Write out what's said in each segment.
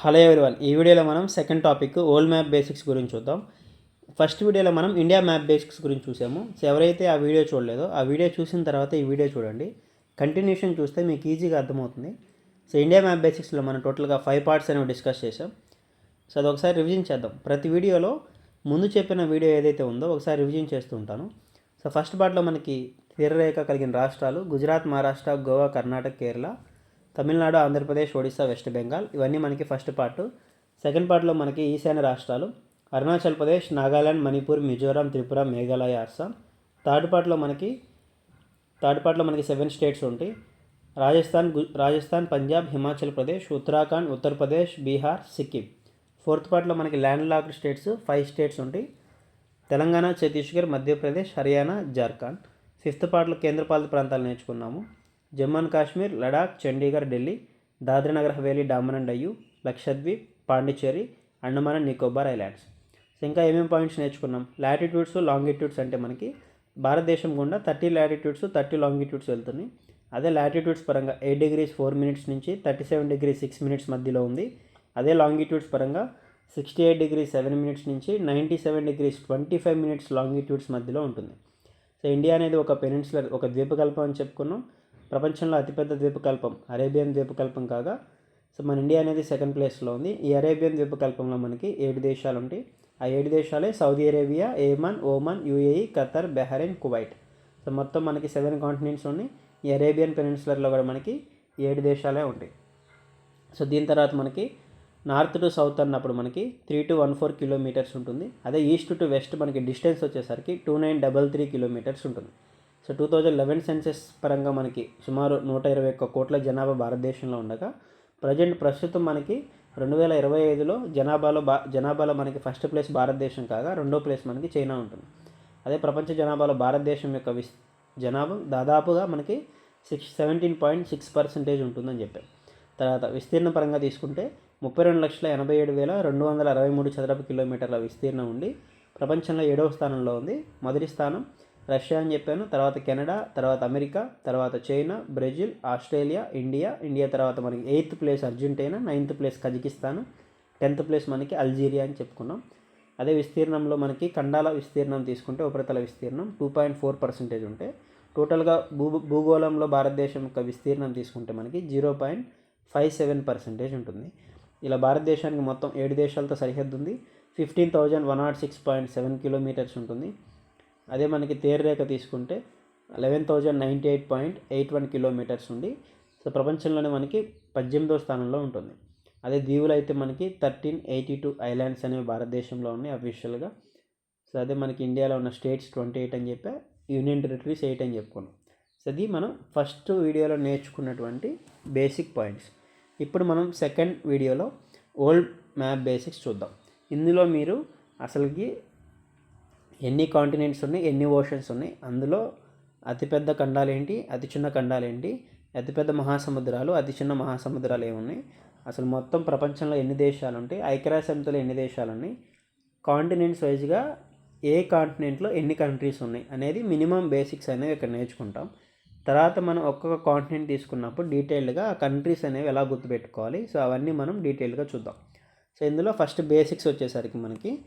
Hello everyone ఈ వీడియోలో మనం second topic world map basics గురించి చూద్దాం. ఫస్ట్ వీడియోలో మనం ఇండియా మ్యాప్ బేసిక్స్ గురించి చూసాము. సో ఎవరైతే ఆ వీడియో చూడలేదో ఆ వీడియో చూసిన తర్వాత ఈ వీడియో చూడండి. కంటిన్యూషన్ చూస్తే మీకు ఈజీగా అర్థమవుతుంది. సో ఇండియా మ్యాప్ బేసిక్స్లో మనం టోటల్గా ఫైవ్ పార్ట్స్ అనేవి డిస్కస్ చేసాం సో అది ఒకసారి రివిజన్ చేద్దాం. ప్రతి వీడియోలో ముందు చెప్పిన వీడియో ఏదైతే ఉందో ఒకసారి రివిజన్ చేస్తూ ఉంటాను. సో ఫస్ట్ పార్ట్లో మనకి తీరరేఖ కలిగిన రాష్ట్రాలు గుజరాత్ మహారాష్ట్ర గోవా కర్ణాటక కేరళ తమిళనాడు ఆంధ్రప్రదేశ్ ఒడిశా వెస్ట్ బెంగాల్ ఇవన్నీ మనకి ఫస్ట్ పార్ట్. సెకండ్ పార్ట్లో మనకి ఈశాన్య రాష్ట్రాలు. అరుణాచల్ ప్రదేశ్ నాగాలాండ్ మణిపూర్ మిజోరాం త్రిపుర మేఘాలయ అస్సాం. థర్డ్ పార్ట్లో మనకి థర్డ్ పార్ట్లో మనకి సెవెన్ స్టేట్స్ ఉంటాయి. రాజస్థాన్ రాజస్థాన్ పంజాబ్ హిమాచల్ ప్రదేశ్ ఉత్తరాఖండ్ ఉత్తరప్రదేశ్ బీహార్ సిక్కిం. ఫోర్త్ పార్ట్లో మనకి land locked states five states ఉంటాయి. తెలంగాణ ఛత్తీస్గఢ్ మధ్యప్రదేశ్ హర్యానా జార్ఖండ్. ఫిఫ్త్ పార్ట్లో కేంద్రపాలిత ప్రాంతాలు నేర్చుకున్నాము. Jammu and Kashmir Ladakh Chandigarh Delhi Dadra Nagar Haveli Daman and Diu Lakshadweep Pondicherry Andaman and Nicobar islands. ఇంకా ఏమేమి పాయింట్స్ నేర్చుకున్నాం? లాటిట్యూడ్స్ లాంగిట్యూడ్స్ అంటే మనకి భారతదేశం గుండా థర్టీ లాటిట్యూడ్స్ థర్టీ లాంగిట్యూడ్స్ వెళ్తున్నాయి. అదే లాటిట్యూడ్స్ పరంగా ఎయిట్ డిగ్రీస్ ఫోర్ మినిట్స్ నుంచి thirty seven degree six minutes మధ్యలో ఉంది. అదే లాంగిట్యూడ్స్ పరంగా sixty eight degree seven minutes నుంచి ninety seven degrees twenty five minutes longitudes మధ్యలో ఉంటుంది. సో ఇండియా అనేది ఒక పెనిన్సులర్ ఒక ద్వీపకల్పం అని చెప్పుకున్నాం. ప్రపంచంలో అతిపెద్ద ద్వీపకల్పం అరేబియన్ ద్వీపకల్పం కాగా సో మన ఇండియా అనేది సెకండ్ ప్లేస్లో ఉంది. ఈ అరేబియన్ ద్వీపకల్పంలో మనకి ఏడు దేశాలు ఉంటాయి. ఆ ఏడు దేశాలే Saudi Arabia Yemen Oman UAE Qatar Bahrain Kuwait. So మొత్తం మనకి సెవెన్ కాంటినెంట్స్ ఉన్నాయి. ఈ అరేబియన్ పెనిన్సులర్లో కూడా మనకి ఏడు దేశాలే ఉంటాయి. సో దీని తర్వాత మనకి నార్త్ టు సౌత్ అన్నప్పుడు మనకి three two one four kilometres ఉంటుంది. అదే ఈస్ట్ టు వెస్ట్ మనకి డిస్టెన్స్ వచ్చేసరికి two nine double three kilometres ఉంటుంది. So two thousand eleven census పరంగా మనకి సుమారు నూట ఇరవై ఒక్క కోట్ల జనాభా భారతదేశంలో ఉండగా ప్రజెంట్ ప్రస్తుతం మనకి రెండు వేల ఇరవై ఐదులో జనాభాలో బా జనాభాలో మనకి ఫస్ట్ ప్లేస్ భారతదేశం కాగా రెండో ప్లేస్ మనకి చైనా ఉంటుంది. అదే ప్రపంచ జనాభాలో భారతదేశం యొక్క విస్ జనాభా దాదాపుగా మనకి six seventeen point six percentage ఉంటుందని చెప్పారు తర్వాత విస్తీర్ణ పరంగా తీసుకుంటే ముప్పై రెండు లక్షల ఎనభై ఏడు వేల రెండు వందల అరవై మూడు చదరపు కిలోమీటర్ల విస్తీర్ణం ఉండి ప్రపంచంలో ఏడవ స్థానంలో ఉంది. మొదటి స్థానం రష్యా అని చెప్పాను తర్వాత కెనడా తర్వాత అమెరికా తర్వాత China Brazil Australia India India తర్వాత మనకి eighth place Argentina ninth place Kazakhstan tenth place మనకి అల్జీరియా అని చెప్పుకున్నాం. అదే విస్తీర్ణంలో మనకి ఖండాల విస్తీర్ణం తీసుకుంటే ఉపరితల విస్తీర్ణం టూ పాయింట్ ఫోర్ పర్సెంటేజ్ ఉంటే టోటల్గా భూ భూగోళంలో భారతదేశం యొక్క విస్తీర్ణం తీసుకుంటే మనకి zero point five seven percentage ఉంటుంది. ఇలా భారతదేశానికి మొత్తం ఏడు దేశాలతో సరిహద్దు ఉంది. Fifteen thousand one nought six point seven kilometres ఉంటుంది. అదే మనకి తేరరేఖ తీసుకుంటే eleven thousand ninety eight point eight one kilometres ఉండి సో ప్రపంచంలోనే మనకి పద్దెనిమిదో స్థానంలో ఉంటుంది. అదే దీవులు అయితే మనకి థర్టీన్ ఎయిటీ టూ ఐలాండ్స్ అనేవి భారతదేశంలో ఉన్నాయి అఫీషియల్గా సో అదే మనకి ఇండియాలో ఉన్న స్టేట్స్ ట్వంటీ ఎయిట్ అని చెప్పా యూనియన్ టెరిటరీస్ ఎయిట్ అని చెప్పుకున్నాం. సో అది మనం ఫస్ట్ వీడియోలో నేర్చుకున్నటువంటి బేసిక్ పాయింట్స్ ఇప్పుడు మనం సెకండ్ వీడియోలో ఓల్డ్ మ్యాప్ బేసిక్స్ చూద్దాం. ఇందులో మీరు అసలుకి ఎన్ని కాంటినెంట్స్ ఉన్నాయి ఎన్ని ఓషన్స్ ఉన్నాయి అందులో అతిపెద్ద ఖండాలు ఏంటి అతి చిన్న ఖండాలు ఏంటి అతిపెద్ద మహాసముద్రాలు అతి చిన్న మహాసముద్రాలు ఏమున్నాయి? అసలు మొత్తం ప్రపంచంలో ఎన్ని దేశాలు ఉంటాయి ఐక్యరాజ్య సమితిలో ఎన్ని దేశాలు ఉన్నాయి కాంటినెంట్స్ వైజ్గా ఏ కాంటినెంట్లో ఎన్ని కంట్రీస్ ఉన్నాయి అనేది మినిమం బేసిక్స్ అనేవి ఇక్కడ నేర్చుకుంటాం. తర్వాత మనం ఒక్కొక్క కాంటినెంట్ తీసుకున్నప్పుడు డీటెయిల్డ్గా ఆ కంట్రీస్ అనేవి ఎలా గుర్తుపెట్టుకోవాలి సో అవన్నీ మనం డీటెయిల్గా చూద్దాం. సో ఇందులో ఫస్ట్ బేసిక్స్ వచ్చేసరికి మనకి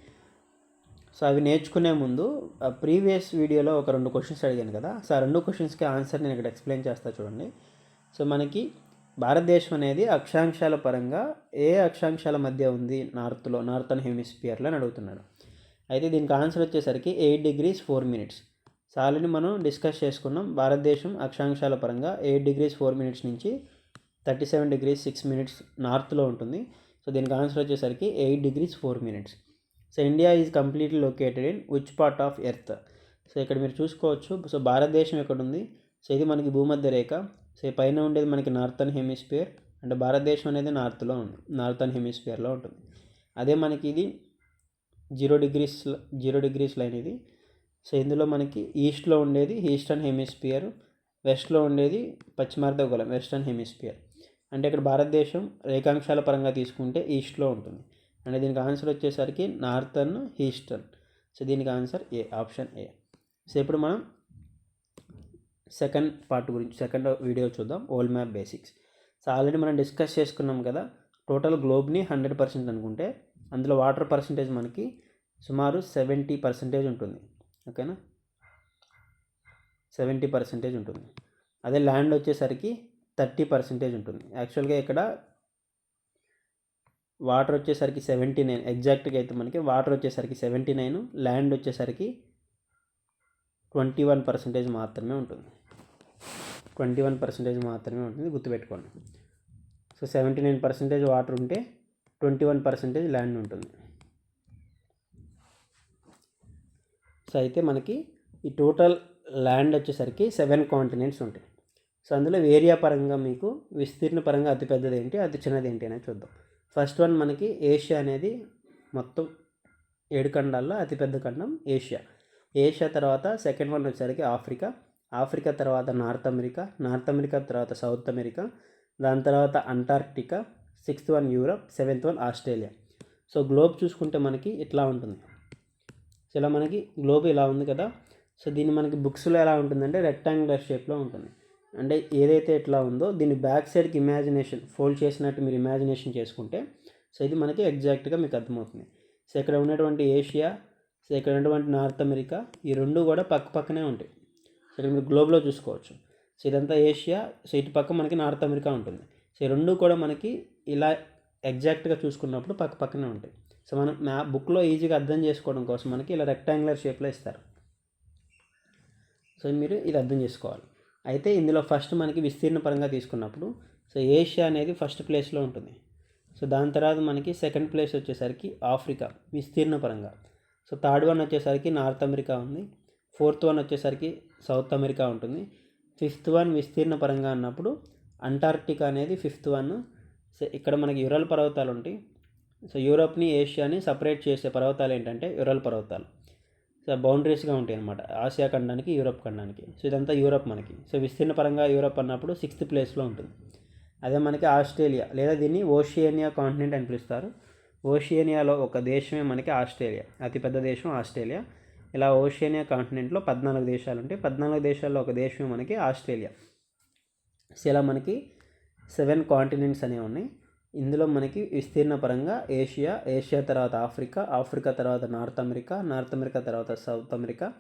సో అవి నేర్చుకునే ముందు ప్రీవియస్ వీడియోలో ఒక రెండు క్వశ్చన్స్ అడిగాను కదా సో ఆ రెండు క్వశ్చన్స్కి ఆన్సర్ నేను ఇక్కడ ఎక్స్ప్లెయిన్ చేస్తా చూడండి. సో మనకి భారతదేశం అనేది అక్షాంశాల పరంగా ఏ అక్షాంశాల మధ్య ఉంది? నార్త్లో నార్థన్ హెమిస్పియర్లో అని అడుగుతున్నాడు అయితే దీనికి ఆన్సర్ వచ్చేసరికి eight degrees four minutes. So already మనం డిస్కస్ చేసుకున్నాం భారతదేశం అక్షాంశాల పరంగా ఎయిట్ డిగ్రీస్ ఫోర్ మినిట్స్ నుంచి thirty seven degrees six minutes నార్త్లో ఉంటుంది. సో దీనికి ఆన్సర్ వచ్చేసరికి eight degrees four minutes. So India is completely located in which part of earth. So ఇక్కడ మీరు చూసుకోవచ్చు. సో భారతదేశం ఎక్కడ ఉంది సో ఇది మనకి భూమధ్య రేఖ. సో పైన ఉండేది మనకి నార్థన్ హెమిస్ఫియర్ అంటే భారతదేశం అనేది నార్త్లో ఉంది నార్థన్ హెమిస్ఫియర్లో ఉంటుంది. అదే మనకి ఇది zero degrees zero degrees line ఇది. సో ఇందులో మనకి ఈస్ట్లో ఉండేది ఈస్టర్న్ హెమిస్ఫియర్ వెస్ట్లో ఉండేది పశ్చిమార్ధగోళం వెస్టర్న్ హెమిస్ఫియర్. అంటే ఇక్కడ భారతదేశం రేఖాంశాల పరంగా తీసుకుంటే ఈస్ట్లో ఉంటుంది. అంటే దీనికి ఆన్సర్ వచ్చేసరికి నార్థన్ ఈస్టర్న్ సో దీనికి answer A option A so ఇప్పుడు మనం సెకండ్ పార్ట్ గురించి సెకండ్ వీడియో చూద్దాం. World map basics so already మనం డిస్కస్ చేసుకున్నాం కదా టోటల్ గ్లోబ్ని హండ్రెడ్ పర్సెంట్ అనుకుంటే అందులో వాటర్ పర్సంటేజ్ మనకి సుమారు సెవెంటీ పర్సెంటేజ్ ఉంటుంది. ఓకేనా సెవెంటీ పర్సెంటేజ్ ఉంటుంది. అదే ల్యాండ్ వచ్చేసరికి థర్టీ పర్సెంటేజ్ ఉంటుంది. యాక్చువల్గా ఇక్కడ వాటర్ వచ్చేసరికి సెవెంటీ నైన్. ఎగ్జాక్ట్గా అయితే మనకి వాటర్ వచ్చేసరికి సెవెంటీ నైన్ ల్యాండ్ వచ్చేసరికి ట్వంటీ వన్ పర్సెంటేజ్ మాత్రమే ఉంటుంది. ట్వంటీ వన్ పర్సెంటేజ్ మాత్రమే ఉంటుంది. గుర్తుపెట్టుకోండి. So seventy nine percentage water ఉంటే ట్వంటీ వన్ పర్సెంటేజ్ ల్యాండ్ ఉంటుంది. సో అయితే మనకి ఈ టోటల్ ల్యాండ్ వచ్చేసరికి సెవెన్ కాంటినెంట్స్ ఉంటాయి. సో అందులో ఏరియా పరంగా మీకు విస్తీర్ణ పరంగా అతిపెద్దది ఏంటి అతి చిన్నది ఏంటి అనేది చూద్దాం. ఫస్ట్ వన్ మనకి ఏషియా అనేది మొత్తం ఏడు ఖండాల్లో అతిపెద్ద ఖండం ఏషియా. ఏషియా తర్వాత సెకండ్ వన్ వచ్చేసరికి ఆఫ్రికా. ఆఫ్రికా తర్వాత నార్త్ అమెరికా. నార్త్ అమెరికా తర్వాత సౌత్ అమెరికా. దాని తర్వాత Antarctica. Sixth one Europe. Seventh one Australia. So globe చూసుకుంటే మనకి ఇట్లా ఉంటుంది. సో ఇలా మనకి గ్లోబ్ ఇలా ఉంది కదా. సో దీన్ని మనకి బుక్స్లో ఎలా ఉంటుందంటే రెక్టాంగులర్ షేప్లో ఉంటుంది. అంటే ఏదైతే ఎట్లా ఉందో దీన్ని బ్యాక్ సైడ్కి ఇమాజినేషన్ ఫోల్డ్ చేసినట్టు మీరు ఇమాజినేషన్ చేసుకుంటే సో ఇది మనకి ఎగ్జాక్ట్గా మీకు అర్థమవుతుంది. సో ఇక్కడ ఉన్నటువంటి ఏషియా సో ఇక్కడ ఉన్నటువంటి నార్త్ అమెరికా ఈ రెండు కూడా పక్క పక్కనే ఉంటాయి. సో ఇక్కడ మీరు గ్లోబ్లో చూసుకోవచ్చు. సో ఇదంతా ఏషియా సో ఇటు పక్క మనకి నార్త్ అమెరికా ఉంటుంది. సో ఈ రెండు కూడా మనకి ఇలా ఎగ్జాక్ట్గా చూసుకున్నప్పుడు పక్క పక్కనే ఉంటాయి. సో మనం మ్యాప్ బుక్లో ఈజీగా అర్థం చేసుకోవడం కోసం మనకి ఇలా రెక్టాంగులర్ షేప్లో ఇస్తారు. సో మీరు ఇది అర్థం చేసుకోవాలి. అయితే ఇందులో ఫస్ట్ మనకి విస్తీర్ణ పరంగా తీసుకున్నప్పుడు సో ఏషియా అనేది ఫస్ట్ ప్లేస్లో ఉంటుంది. సో దాని తర్వాత మనకి సెకండ్ ప్లేస్ వచ్చేసరికి ఆఫ్రికా విస్తీర్ణ పరంగా. సో థర్డ్ వన్ వచ్చేసరికి నార్త్ అమెరికా ఉంది. ఫోర్త్ వన్ వచ్చేసరికి సౌత్ అమెరికా ఉంటుంది. ఫిఫ్త్ వన్ విస్తీర్ణ పరంగా అన్నప్పుడు అంటార్క్టికా అనేది ఫిఫ్త్ వన్. సో ఇక్కడ మనకి యురల్ పర్వతాలు ఉంటాయి. సో యూరోప్ని ఏషియాని సపరేట్ చేసే పర్వతాలు ఏంటంటే యురల్ పర్వతాలు. బౌండరీస్గా ఉంటాయి అనమాట ఆసియా ఖండానికి యూరప్ ఖండానికి. సో ఇదంతా యూరప్ మనకి. సో విస్తీర్ణ పరంగా యూరప్ అన్నప్పుడు సిక్స్త్ ప్లేస్లో ఉంటుంది. అదే మనకి ఆస్ట్రేలియా లేదా దీన్ని ఓషియేనియా కాంటినెంట్ అని పిలుస్తారు. ఓషియేనియాలో ఒక దేశమే మనకి ఆస్ట్రేలియా. అతిపెద్ద దేశం ఆస్ట్రేలియా. ఇలా ఓషియేనియా కాంటినెంట్లో పద్నాలుగు దేశాలు ఉంటాయి. పద్నాలుగు దేశాల్లో ఒక దేశమే మనకి ఆస్ట్రేలియా. సో ఇలా మనకి సెవెన్ కాంటినెంట్స్ అనేవి ఉన్నాయి. ఇందులో మనకి విస్తీర్ణ పరంగా ఏషియా ఏషియా తర్వాత ఆఫ్రికా ఆఫ్రికా తర్వాత నార్త్ అమెరికా నార్త్ అమెరికా తర్వాత South America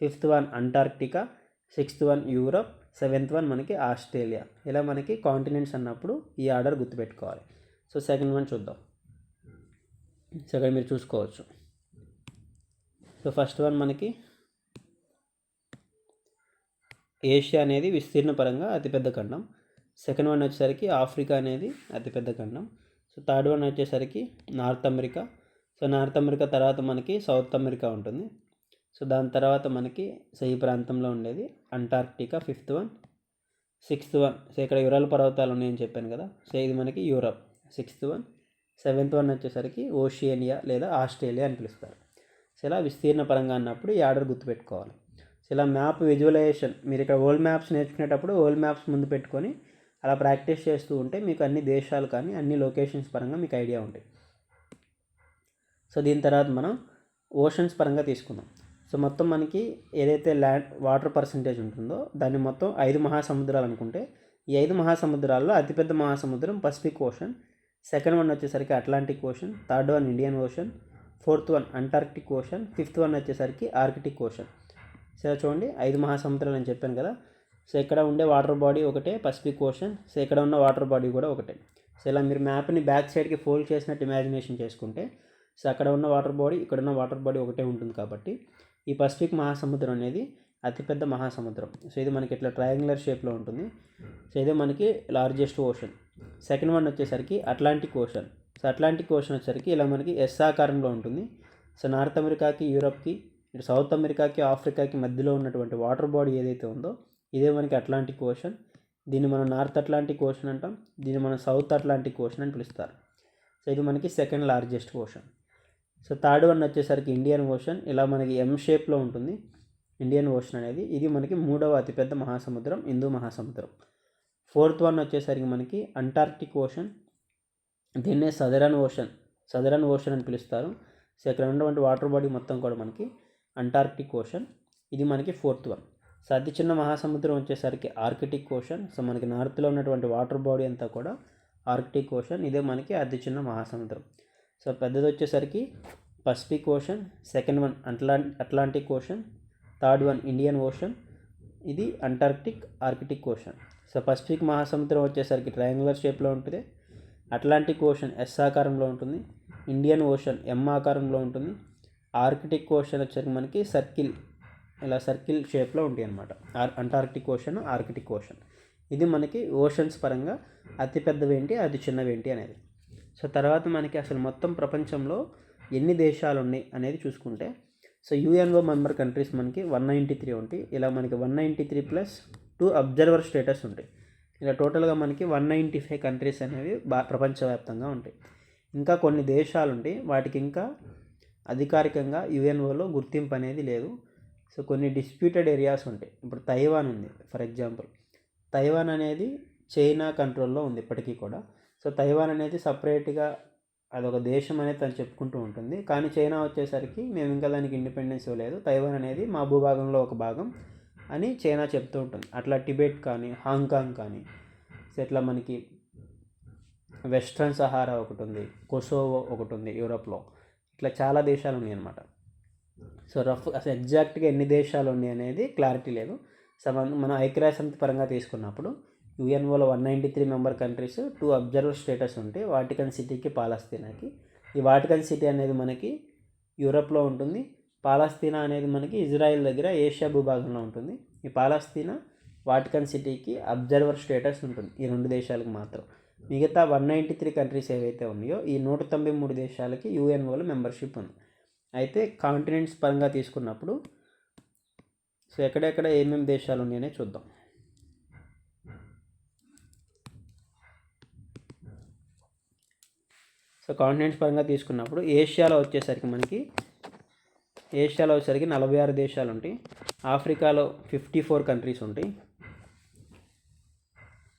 fifth one Antarctica sixth one Europe seventh one మనకి ఆస్ట్రేలియా. ఇలా మనకి కాంటినెంట్స్ అన్నప్పుడు ఈ ఆర్డర్ గుర్తుపెట్టుకోవాలి. సో సెకండ్ వన్ చూద్దాం. సెకండ్ మీరు చూసుకోవచ్చు. సో ఫస్ట్ వన్ మనకి ఏషియా అనేది విస్తీర్ణ పరంగా అతిపెద్ద ఖండం. సెకండ్ వన్ వచ్చేసరికి ఆఫ్రికా అనేది అతిపెద్ద ఖండం. సో థర్డ్ వన్ వచ్చేసరికి North America. So North America తర్వాత మనకి సౌత్ అమెరికా ఉంటుంది. సో దాని తర్వాత మనకి సో ఈ ప్రాంతంలో ఉండేది Antarctica fifth one sixth one. So ఇక్కడ యురాల్ పర్వతాలు ఉన్నాయని చెప్పాను కదా. సో ఇది మనకి Europe sixth one. Seventh one వచ్చేసరికి ఓషియనియా లేదా ఆస్ట్రేలియా అని పిలుస్తారు. సో ఇలా విస్తీర్ణ పరంగా అన్నప్పుడు ఈ ఆర్డర్ గుర్తుపెట్టుకోవాలి. సో ఇలా మ్యాప్ విజువలైజేషన్ మీరు ఇక్కడ ఓల్డ్ మ్యాప్స్ నేర్చుకునేటప్పుడు ఓల్డ్ మ్యాప్స్ ముందు పెట్టుకొని అలా ప్రాక్టీస్ చేస్తూ ఉంటే మీకు అన్ని దేశాలు కానీ అన్ని లొకేషన్స్ పరంగా మీకు ఐడియా ఉంటాయి. సో దీని తర్వాత మనం ఓషన్స్ పరంగా తీసుకుందాం. సో మొత్తం మనకి ఏదైతే ల్యాండ్ వాటర్ పర్సంటేజ్ ఉంటుందో దాన్ని మొత్తం ఐదు మహాసముద్రాలు అనుకుంటే ఈ ఐదు మహాసముద్రాల్లో అతిపెద్ద మహాసముద్రం పసిఫిక్ ఓషన్ సెకండ్ వన్ వచ్చేసరికి Atlantic Ocean third one Indian Ocean fourth one Antarctic Ocean fifth one వచ్చేసరికి ఆర్కిటిక్ ఓషన్. సరే చూడండి ఐదు మహాసముద్రాలు అని చెప్పాను కదా సో ఇక్కడ ఉండే వాటర్ బాడీ ఒకటే పసిఫిక్ ఓషన్ సో ఇక్కడ ఉన్న వాటర్ బాడీ కూడా ఒకటే. సో ఇలా మీరు మ్యాప్ని బ్యాక్ సైడ్కి ఫోల్డ్ చేసినట్టు ఇమాజినేషన్ చేసుకుంటే సో అక్కడ ఉన్న వాటర్ బాడీ ఇక్కడ ఉన్న వాటర్ బాడీ ఒకటే ఉంటుంది కాబట్టి ఈ పసిఫిక్ మహాసముద్రం అనేది అతిపెద్ద మహాసముద్రం. సో ఇది మనకి ఇట్లా ట్రయాంగులర్ షేప్లో ఉంటుంది. సో ఇదే మనకి లార్జెస్ట్ ఓషన్ సెకండ్ వన్ వచ్చేసరికి Atlantic Ocean so Atlantic Ocean వచ్చేసరికి ఇలా మనకి ఎస్ ఆకారంలో ఉంటుంది. సో నార్త్ అమెరికాకి యూరప్కి ఇటు సౌత్ అమెరికాకి ఆఫ్రికాకి మధ్యలో ఉన్నటువంటి వాటర్ బాడీ ఏదైతే ఉందో ఇదే మనకి అట్లాంటిక్ ఓషన్ దీన్ని మనం నార్త్ అట్లాంటిక్ ఓషన్ అంటాం. దీన్ని మనం సౌత్ అట్లాంటిక్ ఓషన్ అని పిలుస్తారు. సో ఇది మనకి second largest ocean so third one వచ్చేసరికి ఇండియన్ ఓషన్ ఇలా మనకి ఎం షేప్లో ఉంటుంది. ఇండియన్ ఓషన్ అనేది. ఇది మనకి మూడవ అతిపెద్ద మహాసముద్రం హిందూ మహాసముద్రం. ఫోర్త్ వన్ వచ్చేసరికి మనకి అంటార్క్టిక్ ఓషన్ దీన్నే సదరన్ ఓషన్ సదరన్ ఓషన్ అని పిలుస్తారు. సో ఇక్కడ ఉన్నటువంటి వాటర్ బాడీ మొత్తం కూడా మనకి అంటార్క్టిక్ ఓషన్ ఇది మనకి ఫోర్త్ వన్ సర్ది చిన్న మహాసముద్రం వచ్చేసరికి ఆర్కిటిక్ ఓషన్. సో మనకి నార్త్లో ఉన్నటువంటి వాటర్ బాడీ అంతా కూడా ఆర్కిటిక్ ఓషన్. ఇదే మనకి అతి చిన్న మహాసముద్రం. సో పెద్దది వచ్చేసరికి పసిఫిక్ ఓషన్ సెకండ్ వన్ అట్లా Atlantic Ocean third one Indian Ocean. ఇది Antarctic Arctic Ocean. So Pacific మహాసముద్రం వచ్చేసరికి ట్రయాంగులర్ షేప్లో ఉంటుంది. అట్లాంటిక్ ఓషన్ ఎస్ ఆకారంలో ఉంటుంది. ఇండియన్ ఓషన్ ఎం ఆకారంలో ఉంటుంది. ఆర్కిటిక్ ఓషన్ వచ్చేసరికి మనకి సర్కిల్ ఇలా సర్కిల్ షేప్లో ఉంటాయి అనమాట అంటార్క్టిక్ ఓషన్ ఆర్కిటిక్ ఓషన్. ఇది మనకి ఓషన్స్ పరంగా అతిపెద్దవేంటి అతి చిన్నవేంటి అనేది. సో తర్వాత మనకి అసలు మొత్తం ప్రపంచంలో ఎన్ని దేశాలు ఉన్నాయి అనేది చూసుకుంటే సో యుఎన్ఓ మెంబర్ కంట్రీస్ మనకి వన్ నైంటీ త్రీ ఉంటాయి. ఇలా మనకి one ninety three plus two observer status ఉంటాయి. ఇలా టోటల్గా మనకి వన్ నైంటీ ఫైవ్ కంట్రీస్ అనేవి బా ప్రపంచవ్యాప్తంగా ఉంటాయి. ఇంకా కొన్ని దేశాలు ఉంటాయి. వాటికి ఇంకా అధికారికంగా యుఎన్ఓలో గుర్తింపు అనేది లేదు. సో కొన్ని డిస్ప్యూటెడ్ ఏరియాస్ ఉంటాయి. ఇప్పుడు తైవాన్ ఉంది ఫర్ ఎగ్జాంపుల్ తైవాన్ అనేది చైనా కంట్రోల్లో ఉంది ఇప్పటికీ కూడా. సో తైవాన్ అనేది సపరేట్గా అదొక దేశం అనేది తను చెప్పుకుంటూ ఉంటుంది. కానీ చైనా వచ్చేసరికి మేము ఇంకా దానికి ఇండిపెండెన్స్ ఇవ్వలేదు. తైవాన్ అనేది మా భూభాగంలో ఒక భాగం అని చైనా చెప్తూ ఉంటుంది. అట్లా టిబెట్ కానీ హాంకాంగ్ కానీ సో ఇట్లా మనకి వెస్ట్రన్ సహారా ఒకటి ఉంది కొసోవో ఒకటి ఉంది యూరోప్లో. ఇట్లా చాలా దేశాలు ఉన్నాయి అన్నమాట. సో రఫ్ అసలు ఎగ్జాక్ట్గా ఎన్ని దేశాలు ఉన్నాయి అనేది క్లారిటీ లేదు. సో మనం మన ఐక్యరాజ్యసమితి పరంగా తీసుకున్నప్పుడు యుఎన్ఓలో one ninety three member countries two observer status ఉంటాయి వాటికన్ సిటీకి పాలస్తీనాకి. ఈ వాటికన్ సిటీ అనేది మనకి యూరప్లో ఉంటుంది. పాలస్తీనా అనేది మనకి ఇజ్రాయెల్ దగ్గర ఏషియా భూభాగంలో ఉంటుంది. ఈ పాలస్తీనా వాటికన్ సిటీకి అబ్జర్వర్ స్టేటస్ ఉంటుంది ఈ రెండు దేశాలకు మాత్రం. మిగతా వన్ నైంటీ త్రీ కంట్రీస్ ఏవైతే ఉన్నాయో ఈ నూట తొంభై మూడు దేశాలకి యుఎన్ఓలో మెంబర్షిప్ ఉంది. అయితే కాంటినెంట్స్ పరంగా తీసుకున్నప్పుడు సో ఎక్కడెక్కడ ఏమేమి దేశాలు ఉన్నాయనే చూద్దాం. సో కాంటినెంట్స్ పరంగా తీసుకున్నప్పుడు ఏషియాలో వచ్చేసరికి మనకి ఏషియాలో వచ్చేసరికి నలభై ఆరు దేశాలు ఉంటాయి. ఆఫ్రికాలో ఫిఫ్టీ ఫోర్ కంట్రీస్ ఉంటాయి.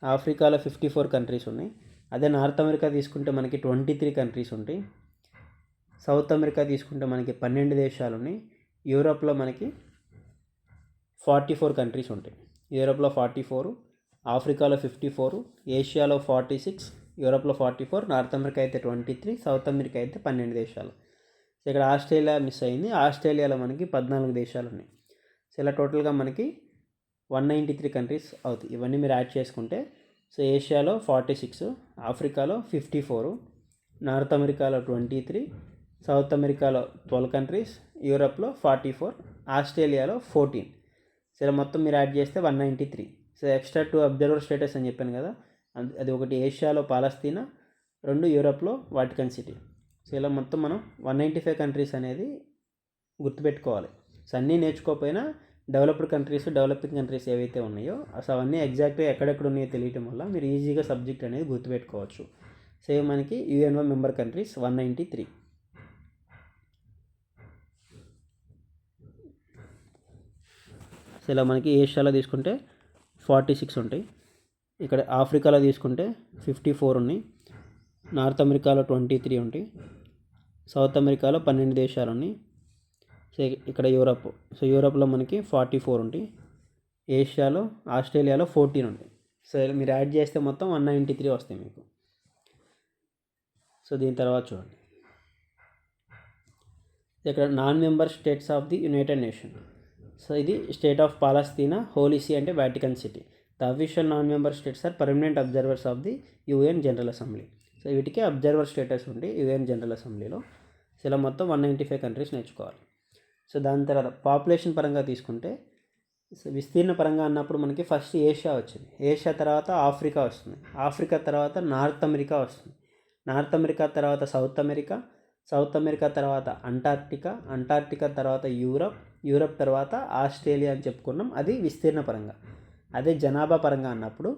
ఆఫ్రికాలో ఫిఫ్టీ ఫోర్ కంట్రీస్ ఉన్నాయి. అదే నార్త్ అమెరికా తీసుకుంటే మనకి ట్వంటీ త్రీ కంట్రీస్ ఉంటాయి. సౌత్ అమెరికా తీసుకుంటే మనకి పన్నెండు దేశాలు ఉన్నాయి యూరోప్లో మనకి ఫార్టీ ఫోర్ కంట్రీస్ ఉంటాయి. యూరోప్లో ఫార్టీ ఫోర్ ఆఫ్రికాలో ఫిఫ్టీ ఫోర్ ఏషియాలో ఫార్టీ సిక్స్ యూరోప్లో ఫార్టీ ఫోర్ నార్త్ అమెరికా అయితే ట్వంటీ త్రీ సౌత్ అమెరికా అయితే పన్నెండు దేశాలు. సో ఇక్కడ ఆస్ట్రేలియా మిస్ అయింది. ఆస్ట్రేలియాలో మనకి పద్నాలుగు దేశాలు ఉన్నాయి. సో ఇలా టోటల్గా మనకి వన్ నైంటీ త్రీ కంట్రీస్ అవుతాయి. ఇవన్నీ మీరు యాడ్ చేసుకుంటే సో ఏషియాలో ఫార్టీ సిక్స్ ఆఫ్రికాలో ఫిఫ్టీ ఫోరు నార్త్ అమెరికాలో ట్వంటీ త్రీ సౌత్ అమెరికాలో ట్వెల్వ్ కంట్రీస్ యూరప్లో ఫార్టీ ఫోర్ ఆస్ట్రేలియాలో ఫోర్టీన్. సో మొత్తం మీరు యాడ్ చేస్తే one ninety three. So extra two observer status అని చెప్పాను కదా అది- అది ఒకటి ఏషియాలో పాలస్తీనా రెండు యూరప్లో వాటికన్ సిటీ. సో ఇలా మొత్తం మనం వన్ నైంటీ ఫైవ్ కంట్రీస్ అనేది గుర్తుపెట్టుకోవాలి. సో అన్నీ నేర్చుకోకపోయినా డెవలప్డ్ కంట్రీస్ డెవలపింగ్ కంట్రీస్ ఏవైతే ఉన్నాయో అసలు అవన్నీ ఎగ్జాక్ట్గా ఎక్కడెక్కడ ఉన్నాయో తెలియటం వల్ల మీరు ఈజీగా సబ్జెక్ట్ అనేది గుర్తుపెట్టుకోవచ్చు. సేమ్ మనకి UNO member countries one ninety three. So ఇలా మనకి ఏషియాలో తీసుకుంటే ఫార్టీ సిక్స్ ఉంటాయి. ఇక్కడ ఆఫ్రికాలో తీసుకుంటే ఫిఫ్టీ ఫోర్ ఉన్నాయి. నార్త్ అమెరికాలో ట్వంటీ త్రీ ఉంటాయి. సౌత్ అమెరికాలో పన్నెండు దేశాలు ఉన్నాయి. సో ఇక్కడ యూరప్. సో యూరప్లో మనకి ఫార్టీ ఫోర్ ఉంటాయి. ఏషియాలో ఆస్ట్రేలియాలో ఫోర్టీన్ ఉంటాయి. సో మీరు యాడ్ చేస్తే మొత్తం వన్ నైంటీ త్రీ వస్తాయి మీకు. సో దీని తర్వాత చూడండి. ఇక్కడ non member states of the United Nation. So ఇది స్టేట్ ఆఫ్ పాలస్తీనా హోలీసీ అంటే Vatican City. The official non member states are permanent observers of the UN General Assembly. So వీటికి observer status ఉంది UN General అసెంబ్లీలో. So ఇలా మొత్తం one ninety five countries నేర్చుకోవాలి. So దాని తర్వాత పాపులేషన్ పరంగా తీసుకుంటే సో విస్తీర్ణ పరంగా అన్నప్పుడు మనకి ఫస్ట్ ఏషియా వచ్చింది. ఏషియా తర్వాత ఆఫ్రికా వస్తుంది. ఆఫ్రికా తర్వాత నార్త్ అమెరికా వస్తుంది. నార్త్ అమెరికా తర్వాత సౌత్ అమెరికా సౌత్ అమెరికా తర్వాత అంటార్క్టికా అంటార్క్టికా తర్వాత యూరప్ యూరప్ తర్వాత ఆస్ట్రేలియా అని చెప్పుకున్నాం. అది విస్తీర్ణ పరంగా. అదే జనాభా పరంగా అన్నప్పుడు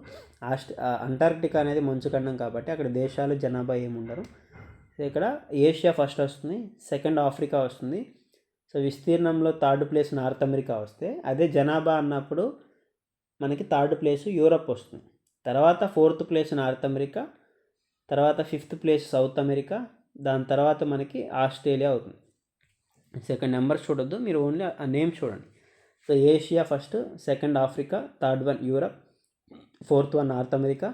ఆస్ట్ ఆ, అంటార్క్టికా అనేది మంచుఖండం కాబట్టి అక్కడ దేశాలు జనాభా ఏమి ఉండరు ఇక్కడ ఏషియా ఫస్ట్ వస్తుంది సెకండ్ ఆఫ్రికా వస్తుంది. సో విస్తీర్ణంలో థర్డ్ ప్లేస్ నార్త్ అమెరికా వస్తే అదే జనాభా అన్నప్పుడు మనకి థర్డ్ ప్లేస్ యూరప్ వస్తుంది. తర్వాత ఫోర్త్ ప్లేస్ నార్త్ అమెరికా తర్వాత ఫిఫ్త్ ప్లేస్ సౌత్ అమెరికా దాని తర్వాత మనకి ఆస్ట్రేలియా అవుతుంది. సెకండ్ నెంబర్ చూడొద్దు మీరు ఓన్లీ ఆ నేమ్ చూడండి. So Asia first second Africa third one Europe fourth one North America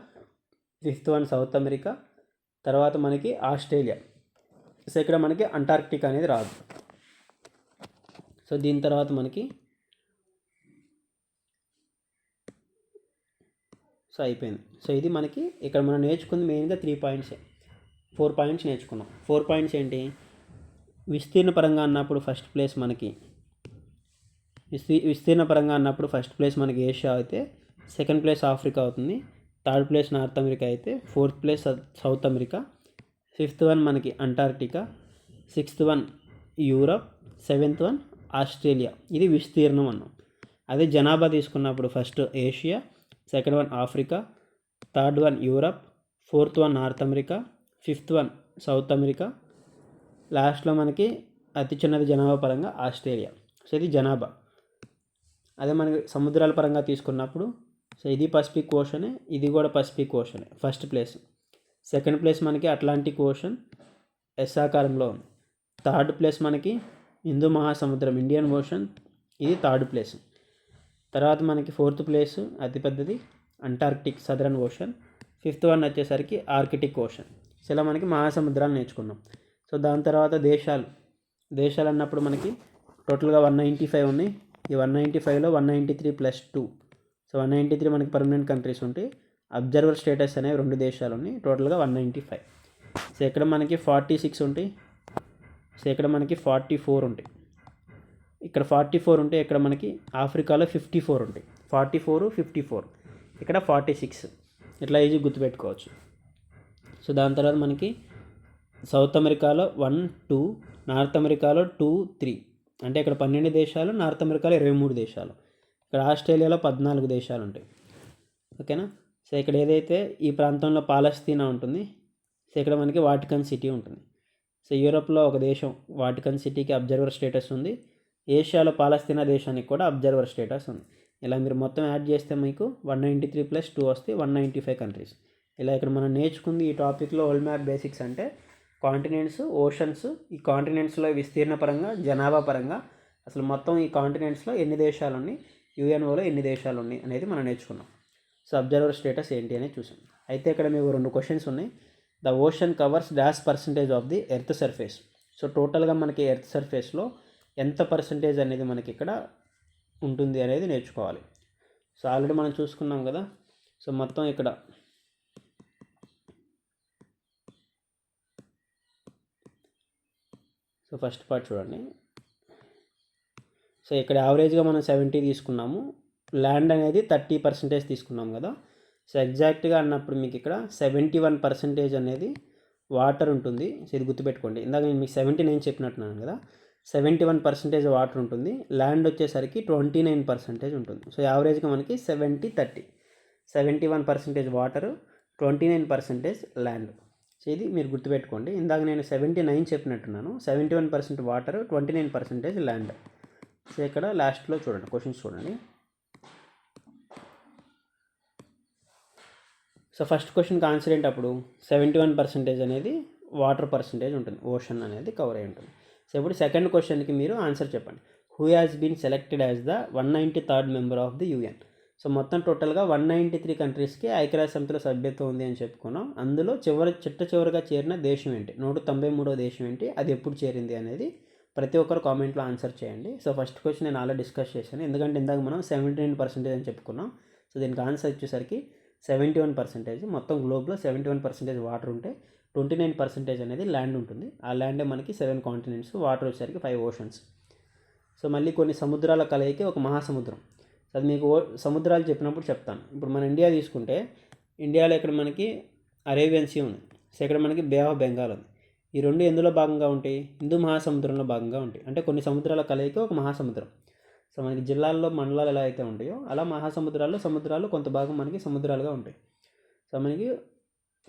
fifth one South America తర్వాత మనకి ఆస్ట్రేలియా సో ఇక్కడ మనకి అంటార్క్టిక్ అనేది రాదు. సో దీని తర్వాత మనకి సో అయిపోయింది. సో ఇది మనకి ఇక్కడ మనం నేర్చుకుంది మెయిన్గా త్రీ పాయింట్సే ఫోర్ పాయింట్స్ నేర్చుకున్నాం. ఫోర్ పాయింట్స్ ఏంటి? విస్తీర్ణ పరంగా అన్నప్పుడు ఫస్ట్ ప్లేస్ మనకి. విస్తీ విస్తీర్ణ పరంగా అన్నప్పుడు ఫస్ట్ ప్లేస్ మనకి ఏషియా అయితే సెకండ్ ప్లేస్ ఆఫ్రికా అవుతుంది. థర్డ్ ప్లేస్ నార్త్ అమెరికా అయితే fourth place South America. Fifth one మనకి Antarctica. Sixth one Europe. Seventh one Australia. ఇది విస్తీర్ణం అన్నాం. అదే జనాభా తీసుకున్నప్పుడు first Asia second one Africa third one Europe fourth one North America fifth one South America లాస్ట్లో మనకి అతి చిన్నది జనాభా పరంగా ఆస్ట్రేలియా. సో ఇది జనాభా. అదే మనకి సముద్రాల పరంగా తీసుకున్నప్పుడు సో ఇది పసిఫిక్ ఓషనే ఇది కూడా పసిఫిక్ ఓషనే ఫస్ట్ ప్లేస్. సెకండ్ ప్లేస్ మనకి అట్లాంటిక్ ఓషన్ ఎస్ ఆకారంలో ఉంది. థర్డ్ ప్లేస్ మనకి హిందూ మహాసముద్రం ఇండియన్ ఓషన్ ఇది థర్డ్ ప్లేస్. తర్వాత మనకి ఫోర్త్ ప్లేస్ అతిపెద్దది Antarctic Southern Ocean fifth one వచ్చేసరికి ఆర్కిటిక్ ఓషన్. సో ఇలా మనకి మహాసముద్రాలు నేర్చుకున్నాం. సో దాని తర్వాత దేశాలు. దేశాలు అన్నప్పుడు మనకి టోటల్గా వన్ నైంటీ ఫైవ్ ఉన్నాయి. ఈ వన్ నైంటీ ఫైవ్లో one ninety three plus two. So one ninety three మనకి పర్మనెంట్ కంట్రీస్ ఉంటాయి అబ్జర్వర్ స్టేటస్ అనేవి రెండు దేశాలు ఉన్నాయి. టోటల్గా వన్ నైంటీ ఫైవ్. సో ఇక్కడ మనకి ఫార్టీ సిక్స్ ఉంటాయి. సో ఇక్కడ మనకి ఫార్టీ ఫోర్ ఉంటాయి. ఇక్కడ ఫార్టీ ఫోర్ ఉంటే ఇక్కడ మనకి ఆఫ్రికాలో ఫిఫ్టీ ఫోర్ ఉంటాయి. Forty four fifty four. ఇక్కడ ఫార్టీ సిక్స్. ఇట్లా ఈజీ గుర్తుపెట్టుకోవచ్చు. సో దాని తర్వాత మనకి సౌత్ అమెరికాలో వన్ టూ నార్త్ అమెరికాలో టూ త్రీ. అంటే ఇక్కడ పన్నెండు దేశాలు నార్త్ అమెరికాలో ఇరవై మూడు దేశాలు. ఇక్కడ ఆస్ట్రేలియాలో పద్నాలుగు దేశాలు ఉంటాయి. ఓకేనా? సో ఇక్కడ ఏదైతే ఈ ప్రాంతంలో పాలస్తీనా ఉంటుంది సో ఇక్కడ మనకి వాటికన్ సిటీ ఉంటుంది. సో యూరోప్లో ఒక దేశం వాటికన్ సిటీకి అబ్జర్వర్ స్టేటస్ ఉంది. ఏషియాలో పాలస్తీనా దేశానికి కూడా అబ్జర్వర్ స్టేటస్ ఉంది. ఇలా మీరు మొత్తం యాడ్ చేస్తే మీకు one ninety three plus two వస్తే వన్ నైంటీ ఫైవ్ కంట్రీస్. ఇలా ఇక్కడ మనం నేర్చుకుంది ఈ టాపిక్లో వరల్డ్ మ్యాప్ బేసిక్స్ అంటే కాంటినెంట్స్ ఓషన్స్ ఈ కాంటినెంట్స్లో విస్తీర్ణ పరంగా జనాభా పరంగా అసలు మొత్తం ఈ కాంటినెంట్స్లో ఎన్ని దేశాలు ఉన్నాయి యుఎన్ఓలో ఎన్ని దేశాలు ఉన్నాయి అనేది మనం నేర్చుకున్నాం. సో అబ్జర్వర్ స్టేటస్ ఏంటి అనేది చూసాం. అయితే ఇక్కడ మీకు రెండు క్వశ్చన్స్ ఉన్నాయి. The ocean covers dash percentage of the earth surface so టోటల్గా మనకి ఎర్త్ సర్ఫేస్లో ఎంత పర్సంటేజ్ అనేది మనకి ఇక్కడ ఉంటుంది అనేది నేర్చుకోవాలి. సో ఆల్రెడీ మనం చూసుకున్నాం కదా. సో మొత్తం ఇక్కడ సో ఫస్ట్ పార్ట్ చూడండి. సో ఇక్కడ యావరేజ్గా మనం సెవెంటీ తీసుకున్నాము. ల్యాండ్ అనేది థర్టీ పర్సెంటేజ్ తీసుకున్నాం కదా. సో ఎగ్జాక్ట్గా అన్నప్పుడు మీకు ఇక్కడ సెవెంటీ వన్ పర్సెంటేజ్ అనేది వాటర్ ఉంటుంది. సో ఇది గుర్తుపెట్టుకోండి. ఇందాక నేను మీకు సెవెంటీ నైన్ చెప్పినట్టున్నాను కదా. సెవెంటీ వన్ పర్సెంటేజ్ వాటర్ ఉంటుంది. ల్యాండ్ వచ్చేసరికి ట్వంటీ నైన్ పర్సెంటేజ్ ఉంటుంది. సో యావరేజ్గా మనకి seventy thirty. Seventy one percentage water twenty nine percentage land. ఇది మీరు గుర్తుపెట్టుకోండి. ఇందాక నేను seventy nine చెప్పినట్టున్నాను. Seventy one percent water twenty nine percentage land. So ఇక్కడ లాస్ట్లో చూడండి క్వశ్చన్స్ చూడండి. సో ఫస్ట్ క్వశ్చన్కి ఆన్సర్ ఏంటప్పుడు సెవెంటీ వన్ పర్సెంటేజ్ అనేది వాటర్ పర్సెంటేజ్ ఉంటుంది. ఓషన్ అనేది కవర్ అయి ఉంటుంది. సో ఇప్పుడు సెకండ్ క్వశ్చన్కి మీరు ఆన్సర్ చెప్పండి. Who has been selected as the one ninety third member of the UN so మొత్తం టోటల్గా వన్ నైంటీ త్రీ కంట్రీస్కి ఐక్యరాజ్య సమితిలో సభ్యత్వం ఉంది అని చెప్పుకున్నాం. అందులో చివరి చిట్ట చివరిగా చేరిన దేశం ఏంటి? నూట తొంభై మూడో దేశం ఏంటి? అది ఎప్పుడు చేరింది అనేది ప్రతి ఒక్కరు కామెంట్లో ఆన్సర్ చేయండి. సో ఫస్ట్ క్వశ్చన్ నేను ఆల్రెడీ డిస్కస్ చేశాను. ఎందుకంటే ఇందాక మనం సెవెంటీ నైన్ పర్సెంటేజ్ అని చెప్పుకున్నాం. సో దీనికి ఆన్సర్ వచ్చేసరికి సెవెంటీ వన్ పర్సెంటేజ్. మొత్తం గ్లోబ్లో సెవెంటీ వన్ పర్సెంటేజ్ వాటర్ ఉంటే ట్వంటీ నైన్ పర్సెంటేజ్ అనేది ల్యాండ్ ఉంటుంది. ఆ ల్యాండే మనకి సెవెన్ కాంటినెంట్స్ వాటర్ వచ్చేసరికి ఫైవ్ ఓషన్స్. సో మళ్ళీ కొన్ని సముద్రాల కలయికి ఒక మహాసముద్రం. అది మీకు ఓ- సముద్రాలు చెప్పినప్పుడు చెప్తాను. ఇప్పుడు మన ఇండియా తీసుకుంటే ఇండియాలో ఇక్కడ మనకి అరేబియన్ సీ ఉంది. సో ఇక్కడ మనకి బే ఆఫ్ బెంగాల్ ఉంది. ఈ రెండు ఎందులో భాగంగా ఉంటాయి? హిందూ మహాసముద్రంలో భాగంగా ఉంటాయి. అంటే కొన్ని సముద్రాల కలయిక ఒక మహాసముద్రం. సో మనకి జిల్లాల్లో మండలాలు ఎలా అయితే ఉంటాయో అలా మహాసముద్రాల్లో సముద్రాలు కొంత భాగం మనకి సముద్రాలుగా ఉంటాయి. సో మనకి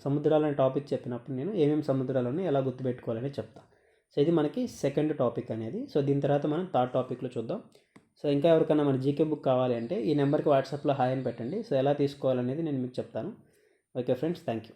సముద్రాలు అనే టాపిక్ చెప్పినప్పుడు నేను ఏమేమి సముద్రాలు ఎలా గుర్తుపెట్టుకోవాలని చెప్తాను. సో ఇది మనకి సెకండ్ టాపిక్ అనేది. సో దీని తర్వాత మనం థర్డ్ టాపిక్లో చూద్దాం. సో ఇంకా ఎవరికైనా మన జీకే బుక్ కావాలి అంటే ఈ నెంబర్కి వాట్సాప్లో హాయ్ అని పెట్టండి. సో ఎలా తీసుకోవాలనేది నేను మీకు చెప్తాను. Okay friends thank you